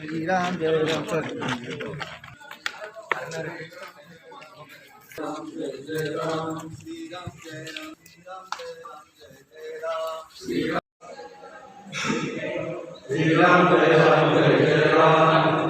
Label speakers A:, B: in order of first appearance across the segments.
A: శ్రీరామ్ జయ
B: రామ్ సార్ శ్రీరామ్ జయ రామ్
C: జయ రామ్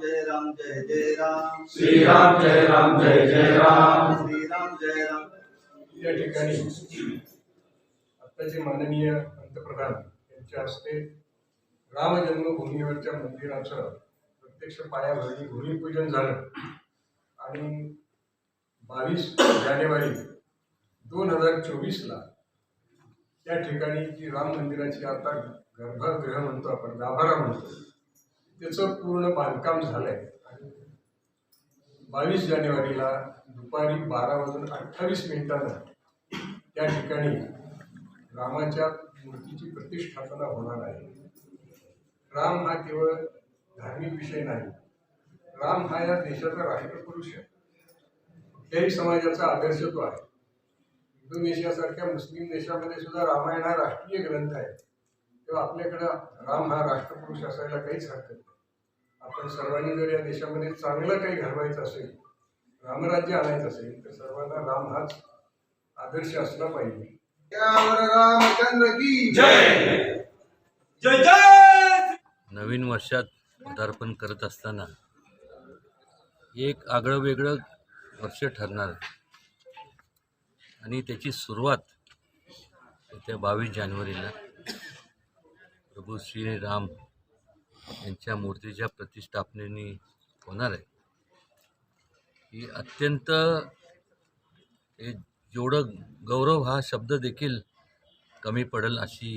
B: जय राम जय जय राम.
C: श्री राम जय राम जय जय राम.
B: श्री राम जय राम.
D: या ठिकाणी आत्ताचे माननीय पंतप्रधान यांच्या हस्ते राम जन्मभूमीवरच्या मंदिराचं प्रत्यक्ष पायाभरणी भूमिपूजन झालं. आणि बावीस जानेवारी दोन हजार चोवीसला त्या ठिकाणी जी राम मंदिराची आता गर्भगृह म्हणतो आपण गाभारा म्हणतो त्याचं पूर्ण बांधकाम झालंय. आणि बावीस जानेवारीला दुपारी बारा वाजून अठ्ठावीस मिनिटानं त्या ठिकाणी रामाच्या मूर्तीची प्रतिष्ठापना होणार आहे. राम हा केवळ धार्मिक विषय नाही. राम हा या देशाचा राष्ट्रपुरुष आहे. कुठल्याही समाजाचा आदर्श तो आहे. इंडोनेशियासारख्या मुस्लिम देशामध्ये सुद्धा रामायण हा राष्ट्रीय ग्रंथ आहे. तेव्हा आपल्याकडं राम हा राष्ट्रपुरुष असायला काहीच हरकत नाही. आपण सर्वांनी जर या देशामध्ये चांगलं काही घडवायचं असेल रामराज्य आणायचं असेल तर सर्वांना राम हाच आदर्श असला पाहिजे. रामचंद्र की
E: नवीन वर्षात पदार्पण करत असताना एक आगळं वेगळं वर्ष ठरणार. आणि त्याची सुरुवात येत्या बावीस जानेवारीला. प्रभू श्रीराम यांच्या मूर्तीच्या प्रतिष्ठापनेने होणार आहे. ही अत्यंत हे जेवढं गौरव हा शब्द देखील कमी पडेल अशी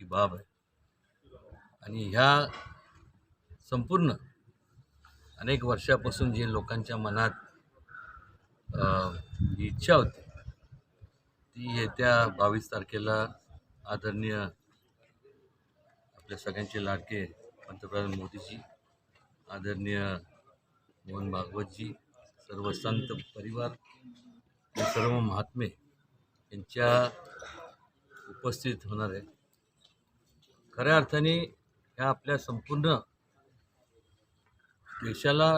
E: ही बाब आहे. आणि ह्या संपूर्ण अनेक वर्षापासून जे लोकांच्या मनात इच्छा होती ती येत्या बावीस तारखेला आदरणीय आपल्या सगळ्यांचे लाडके पंतप्रधान मोदीजी आदरणीय मोहन भागवतजी सर्व संत परिवार आणि सर्व महात्मे यांच्या उपस्थित होणार आहे खऱ्या अर्थाने ह्या आपल्या संपूर्ण देशाला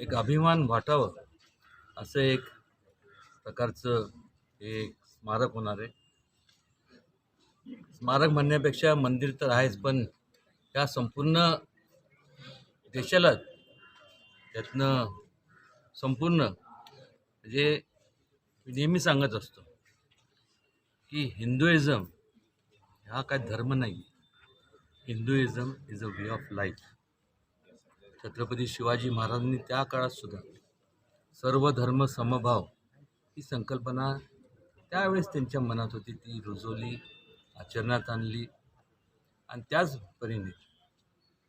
E: एक अभिमान वाटावं असं एक प्रकारचं हे एक स्मारक होणार आहे. स्मारक म्हणण्यापेक्षा मंदिर तर आहेच पण ह्या संपूर्ण देशाला त्यातनं संपूर्ण म्हणजे नेहमी सांगत असतो की हिंदुइझम हा काय धर्म नाही. Hinduism is a way of life. Chhatrapati Shivaji महाराजांनी त्या काळातसुद्धा सर्व धर्म समभाव ही संकल्पना त्यावेळेस त्यांच्या मनात होती ती रुजवली. आचरणात आणली. आणि त्याच परीने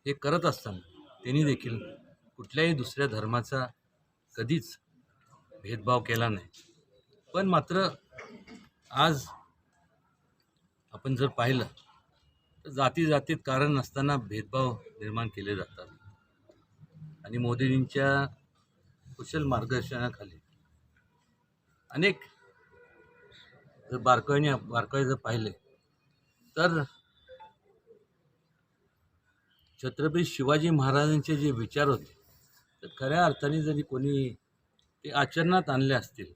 E: हे करत असताना त्यांनी देखील कुठल्याही दुसऱ्या धर्माचा कधीच भेदभाव केला नाही. पण मात्र आज आपण जर पाहिलं तर जाती जातीत कारण नसताना भेदभाव निर्माण केले जातात. आणि मोदींच्या कुशल मार्गदर्शनाखाली अनेक जर बारकाईने बारकाई जर पाहिले तर छत्रपती शिवाजी महाराजांचे जे विचार होते तर खऱ्या अर्थाने जरी कोणी ते आचरणात आणले असतील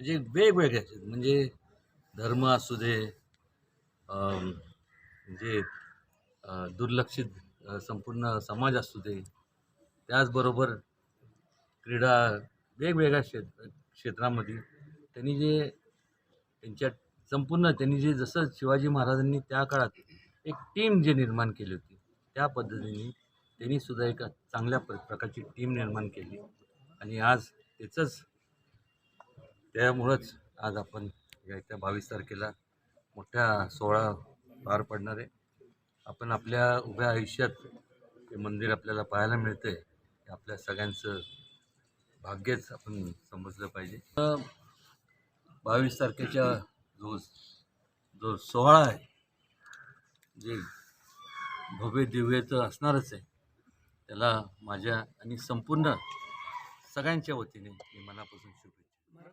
E: म्हणजे वेगवेगळे म्हणजे धर्म असू दे म्हणजे दुर्लक्षित संपूर्ण समाज असू दे त्याचबरोबर क्रीडा वेगवेगळ्या क्षेत्र क्षेत्रामध्ये त्यांनी जे त्यांच्या संपूर्ण त्यांनी जे जसं शिवाजी महाराजांनी त्या काळात एक टीम जे निर्माण केली होती त्या पद्धतीने त्यांनी सुद्धा एका चांगल्या प्र प्रकारची टीम निर्माण केली. आणि आज त्याचंच त्यामुळंच आज आपण या त्या बावीस तारखेला मोठ्या सोहळा पार पडणार आहे. आपण आपल्या उभ्या आयुष्यात ते मंदिर आपल्याला पाहायला मिळतं आहे हे आपल्या सगळ्यांचं भाग्यच आपण समजलं पाहिजे. बावीस तारखेच्या जो जो सोहळा आहे जे भव्य दिव्य तर असणारच आहे त्याला माझ्या आणि संपूर्ण सगळ्यांच्या वतीने मी मनापासून शुभेच्छा